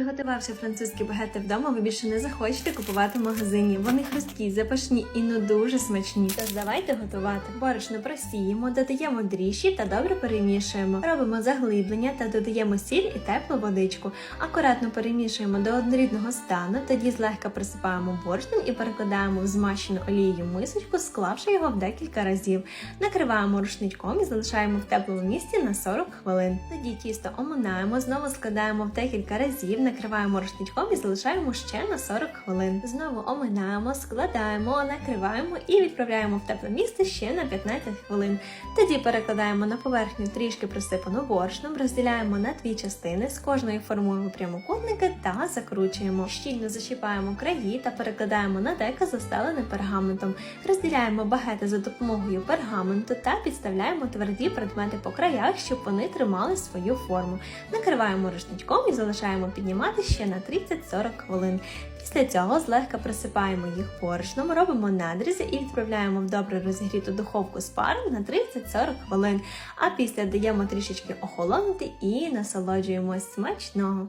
Приготувавши французькі багети вдома, ви більше не захочете купувати в магазині. Вони хрусткі, запашні і ну дуже смачні. Тож давайте готувати. Борошно просіємо, додаємо дріжджі та добре перемішуємо. Робимо заглиблення та додаємо сіль і теплу водичку. Акуратно перемішуємо до однорідного стану, тоді злегка присипаємо борошном і перекладаємо в змащену олією мисочку, склавши його в декілька разів. Накриваємо рушничком і залишаємо в теплому місці на 40 хвилин. Тоді тісто оминаємо, знову складаємо в декілька разів, накриваємо рушничком і залишаємо ще на 40 хвилин. Знову оминаємо, складаємо, накриваємо і відправляємо в тепле місце ще на 15 хвилин. Тоді перекладаємо на поверхню трішки присипану борошном, розділяємо на дві частини, з кожної формуємо прямокутники та закручуємо. Щільно защіпаємо краї та перекладаємо на деко застелене пергаментом. Розділяємо багети за допомогою пергаменту та підставляємо тверді предмети по краях, щоб вони тримали свою форму. Накриваємо рушничком і залишаємо піднімати ще на 30-40 хвилин. Після цього злегка присипаємо їх борошном, робимо надрізи і відправляємо в добре розігріту духовку з паром на 30-40 хвилин. А після даємо трішечки охолонути і насолоджуємось смачного.